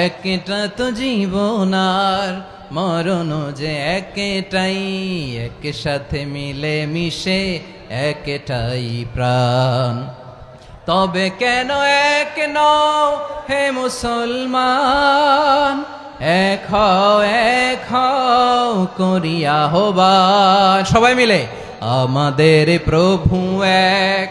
একটা তো জীবনার মরণ যে একটাই এক সাথে মিলে মিশে একটাই প্রাণ। তবে কেন এক নও হে মুসলমান? এক হও এক হও করিয়া হবান সবাই মিলে, আমাদের প্রভু এক।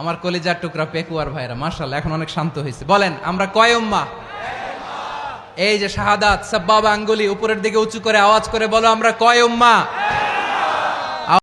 আমার কলিজার টুকরা পেকুয়ার ভাইরা মার্শাল এখন অনেক শান্ত হয়েছে। বলেন, আমরা কয় উম্মা? এই যে শাহাদাত, সাব্বাব আঙ্গুলি উপরের দিকে উঁচু করে আওয়াজ করে বলো, আমরা কয় উম্মা?